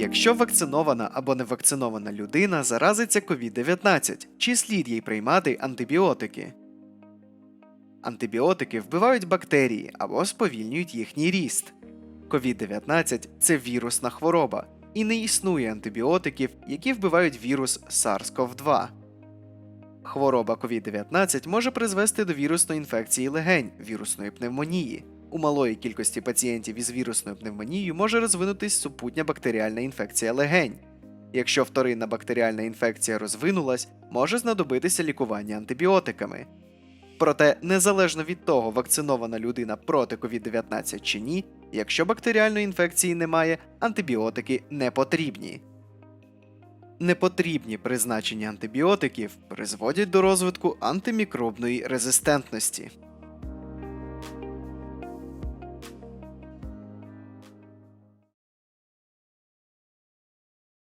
Якщо вакцинована або невакцинована людина заразиться COVID-19, чи слід їй приймати антибіотики? Антибіотики вбивають бактерії або сповільнюють їхній ріст. COVID-19 це вірусна хвороба, і не існує антибіотиків, які вбивають вірус SARS-CoV-2. Хвороба COVID-19 може призвести до вірусної інфекції легень, вірусної пневмонії. У малої кількості пацієнтів із вірусною пневмонією може розвинутись супутня бактеріальна інфекція легень. Якщо вторинна бактеріальна інфекція розвинулась, може знадобитися лікування антибіотиками. Проте, незалежно від того, вакцинована людина проти COVID-19 чи ні, якщо бактеріальної інфекції немає, антибіотики не потрібні. Непотрібні призначення антибіотиків призводять до розвитку антимікробної резистентності.